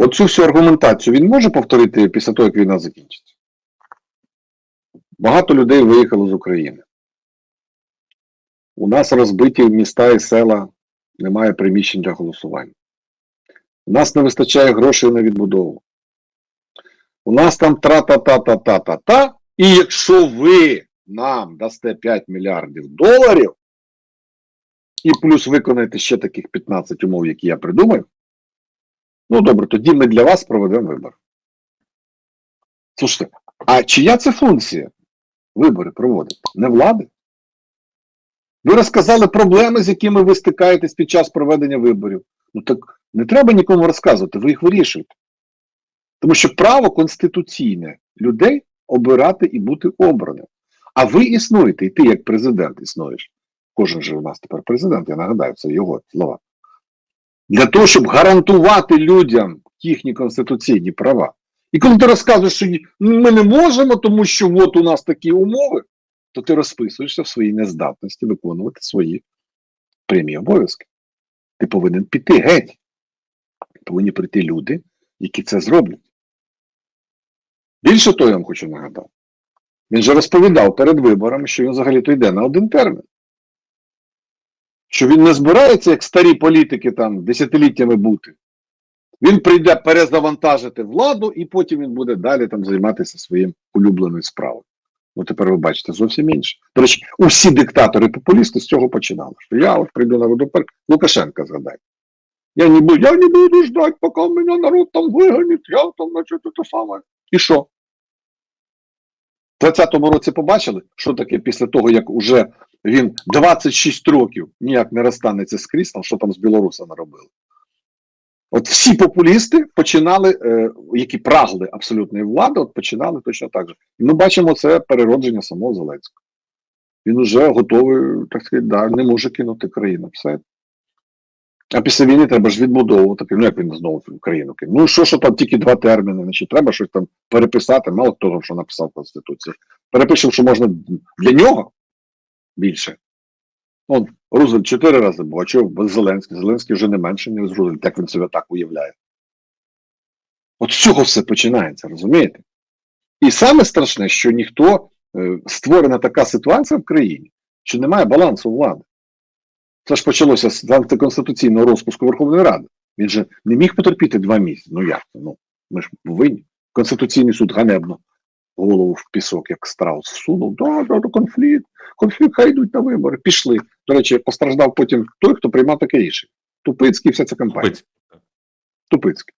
Оцю всю аргументацію він може повторити після того, як війна закінчиться. Багато людей виїхало з України. У нас розбиті міста і села, немає приміщень для голосування. У нас не вистачає грошей на відбудову. У нас там тра-та-та-та-та-та-та. І якщо ви нам дасте 5 мільярдів доларів, і плюс виконаєте ще таких 15 умов, які я придумаю, ну добре, тоді ми для вас проведемо вибори. Слушайте, а чия це функція? Вибори проводити? Не влади? Ви розказали проблеми, з якими ви стикаєтесь під час проведення виборів. Ну так не треба нікому розказувати, ви їх вирішуєте. Тому що право конституційне людей обирати і бути обраним. А ви існуєте, і ти як президент існуєш. Кожен же у нас тепер президент, я нагадаю, це його слова. Для того, щоб гарантувати людям їхні конституційні права. І коли ти розказуєш, що ми не можемо, тому що от у нас такі умови, то ти розписуєшся в своїй нездатності виконувати свої прямі обов'язки. Ти повинен піти геть. Повинні прийти люди, які це зроблять. Більше того, я вам хочу нагадати. Він же розповідав перед виборами, що він взагалі-то йде на один термін. Що він не збирається, як старі політики там десятиліттями бути. Він прийде перезавантажити владу, і потім він буде далі там займатися своїм улюбленою справою. Ну тепер ви бачите зовсім інше. До речі, усі диктатори-популісти з цього починали. Що я от прийду на водопер, Лукашенка згадайте. Я не буду, я не буду ждать, поки мене народ там виганить, я там, значить, те саме. І що? В 20-му році побачили, що таке після того, як уже він 26 років ніяк не розстанеться з кріслом, що там з білоруса наробили. От всі популісти починали, е, які прагли абсолютної влади, от починали точно так же. І ми бачимо це переродження самого Зеленського. Він вже готовий, так сказати, да, не може кинути країну. Все. А після війни треба ж відбудовувати. Ну, як він знову в Україну кинув? Ну, що, що там тільки два терміни, значить, треба щось там переписати, мало того, що написав Конституцію. Перепишемо, що можна для нього більше. Он, Рузвельт чотири рази чого Зеленський? Зеленський вже не менше, ніж Рузвельт, як він себе так уявляє. От з цього все починається, розумієте? І саме страшне, що ніхто е, створена така ситуація в країні, що немає балансу влади. Це ж почалося з антиконституційного розпуску Верховної Ради. Він же не міг потерпіти два місяці. Ну як це? Ну, ми ж повинні. Конституційний суд ганебно голову в пісок, як страус всунув. Да, да, да, конфлікт. Конфлікт, хай йдуть на вибори. Пішли. До речі, постраждав потім той, хто приймав таке рішення. Тупицький вся ця компанія. Тупицький.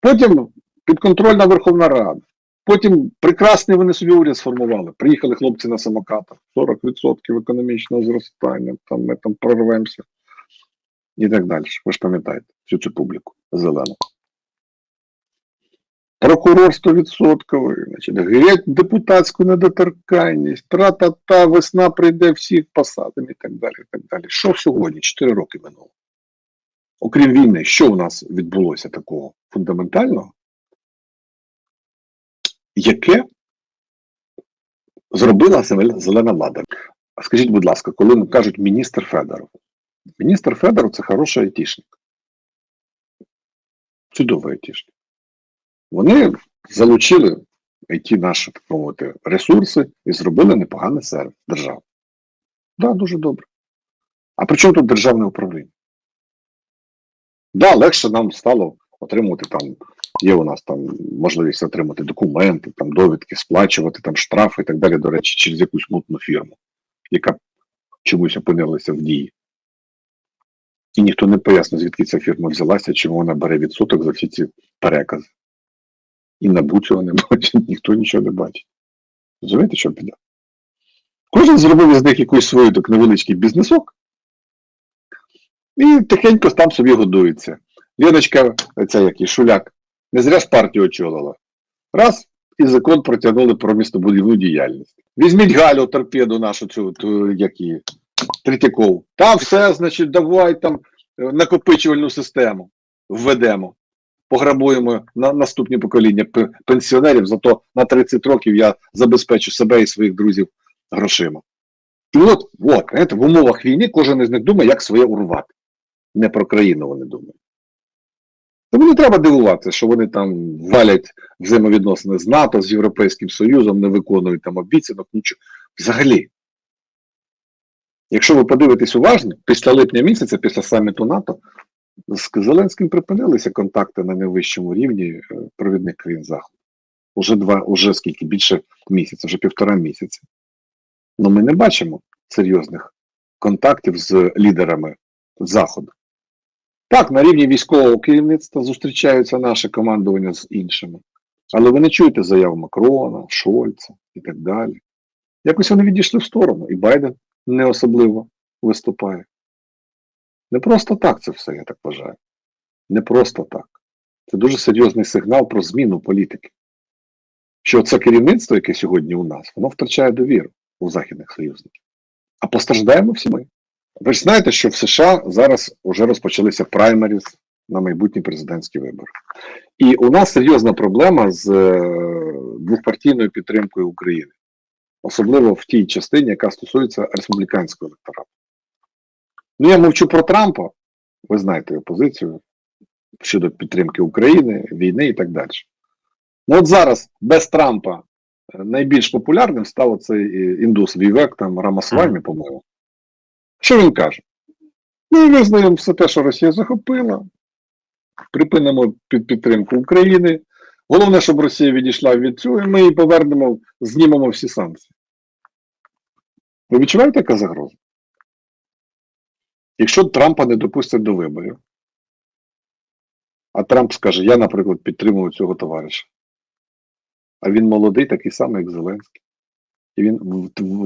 Потім підконтрольна Верховна Рада. Потім прекрасний вони собі уряд сформували. Приїхали хлопці на самокатах. 40% економічного зростання, там ми там прорвемося. І так далі. Ви ж пам'ятаєте всю цю публіку зелену. Прокурор 100%, значить, геть депутатську недоторканність, тра-та-та, весна прийде всіх посадимо і так далі. і так далі. Що сьогодні? 4 роки минуло. Окрім війни, що у нас відбулося такого фундаментального? Яке зробила зелена влада. Скажіть, будь ласка, коли кажуть міністр Федоров, міністр Федоров це хороший айтішник. Чудовий айтішник. Вони залучили ті наші так мовити, ресурси і зробили непоганий сервіс держави. Так, да, дуже добре. А при чому тут державне управління? Так, да, легше нам стало отримувати там Є у нас там можливість отримати документи, там довідки, сплачувати там штрафи і так далі, до речі, через якусь мутну фірму, яка чомусь опинилася в дії. І ніхто не пояснив, звідки ця фірма взялася, чому вона бере відсоток за всі ці перекази. І набу цього не бачить, ніхто нічого не бачить. Розумієте, що піде? Кожен зробив із них якийсь свій так невеличкий бізнесок, і тихенько там собі годується. Леночка, ця як і шуляк, не зря ж партію очолила. Раз, і закон протягнули про містобудівну діяльність. Візьміть Галю торпеду нашу цю, ту, як її, Третьякову. Там все, значить, давай там е, накопичувальну систему введемо. Пограбуємо на наступні покоління пенсіонерів, зато на 30 років я забезпечу себе і своїх друзів грошима. І от, от в умовах війни кожен із них думає, як своє урвати. Не про країну вони думають. Тому не треба дивуватися, що вони там валять взаємовідносини з НАТО, з Європейським Союзом, не виконують там обіцянок, нічого. Взагалі. Якщо ви подивитесь уважно, після липня місяця, після саміту НАТО, з Зеленським припинилися контакти на найвищому рівні е, провідних країн Заходу. Уже два, уже скільки більше місяця, вже півтора місяця. Ну ми не бачимо серйозних контактів з лідерами Заходу. Так, на рівні військового керівництва зустрічаються наше командування з іншими. Але ви не чуєте заяв Макрона, Шольца і так далі. Якось вони відійшли в сторону, і Байден не особливо виступає. Не просто так це все, я так вважаю. Не просто так. Це дуже серйозний сигнал про зміну політики. Що це керівництво, яке сьогодні у нас, воно втрачає довіру у західних союзників. А постраждаємо всі ми. Ви ж знаєте, що в США зараз вже розпочалися праймеріс на майбутні президентські вибори. І у нас серйозна проблема з е, двохпартійною підтримкою України, особливо в тій частині, яка стосується республіканського електорату. Ну, я мовчу про Трампа, ви знаєте його позицію щодо підтримки України, війни і так далі. Ну, от зараз без Трампа е, найбільш популярним став цей е, індус Вівек, там Рамасвамі, по-моєму. Що він каже? Ми визнаємо все те, що Росія захопила, припинимо під підтримку України. Головне, щоб Росія відійшла від цього, і ми її повернемо, знімемо всі санкції. Ви відчуваєте, яка загроза? Якщо Трампа не допустять до виборів, а Трамп скаже, я, наприклад, підтримую цього товариша. А він молодий, такий самий, як Зеленський. І він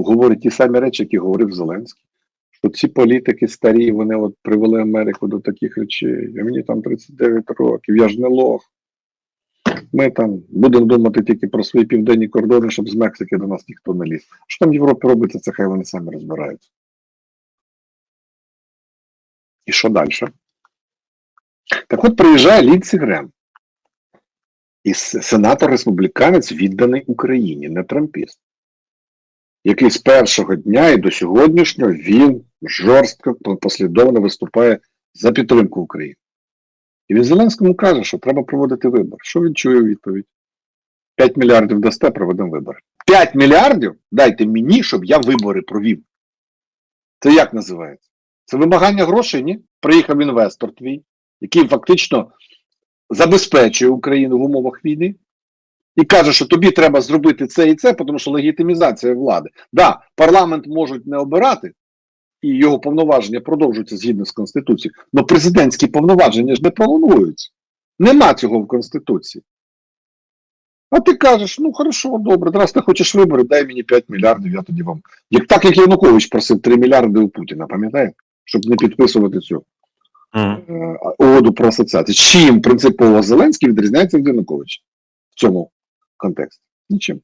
говорить ті самі речі, які говорив Зеленський. Що ці політики старі, вони от привели Америку до таких речей. А мені там 39 років, я ж не лох. Ми там будемо думати тільки про свої південні кордони, щоб з Мексики до нас ніхто не ліз. Що там в Європі робиться, це хай вони самі розбираються. І що далі? Так от приїжджає Лінсі Грем. І сенатор-республіканець відданий Україні, не трампіст. Який з першого дня і до сьогоднішнього він жорстко послідовно виступає за підтримку України. І він Зеленському каже, що треба проводити вибори. Що він чує у відповідь? 5 мільярдів дасте, проведемо вибори. 5 мільярдів дайте мені, щоб я вибори провів. Це як називається? Це вимагання грошей, ні? Приїхав інвестор твій, який фактично забезпечує Україну в умовах війни, і каже, що тобі треба зробити це і це, тому що легітимізація влади. Да, парламент можуть не обирати, і його повноваження продовжуються згідно з Конституцією, але президентські повноваження ж не пролонгуються. Нема цього в Конституції. А ти кажеш, ну хорошо, добре, раз ти хочеш вибори, дай мені 5 мільярдів, я тоді вам. Як так, як Янукович просив 3 мільярди у Путіна, пам'ятаєте? Щоб не підписувати цю е, угоду про асоціацію. Чим принципово Зеленський відрізняється від Януковича в цьому контексті? Нічим.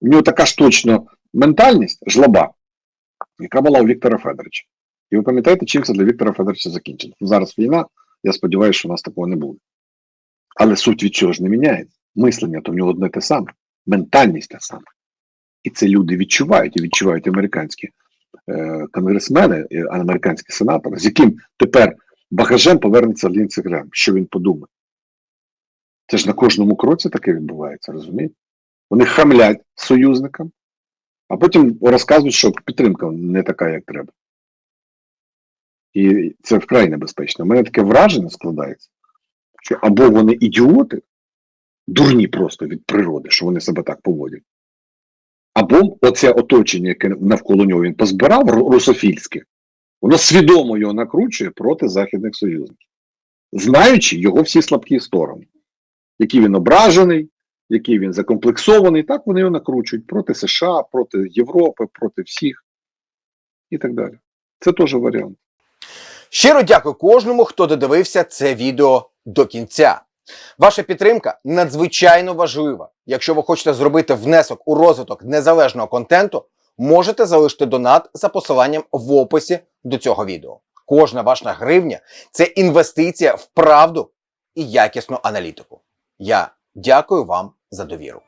У нього така ж точно ментальність жлоба, яка була у Віктора Федоровича. І ви пам'ятаєте, чим це для Віктора Федоровича закінчилось? Зараз війна, я сподіваюся, що у нас такого не буде. Але суть від цього ж не міняється. Мислення то в нього одне те саме, ментальність та сама. І це люди відчувають, і відчувають американські е, конгресмени, е, американські сенатори, з яким тепер багажем повернеться Лінці Грем. Що він подумає? Це ж на кожному кроці таке відбувається, розумієте? Вони хамлять союзникам, а потім розказують, що підтримка не така, як треба. І це вкрай небезпечно. У мене таке враження складається, що або вони ідіоти, дурні просто від природи, що вони себе так поводять. Або оце оточення, яке навколо нього він позбирав, ру- русофільське, воно свідомо його накручує проти західних союзників, знаючи його всі слабкі сторони, які він ображений, який він закомплексований, так вони його накручують проти США, проти Європи, проти всіх і так далі. Це теж варіант. Щиро дякую кожному, хто додивився це відео до кінця. Ваша підтримка надзвичайно важлива. Якщо ви хочете зробити внесок у розвиток незалежного контенту, можете залишити донат за посиланням в описі до цього відео. Кожна ваша гривня це інвестиція в правду і якісну аналітику. Я дякую вам за довіру.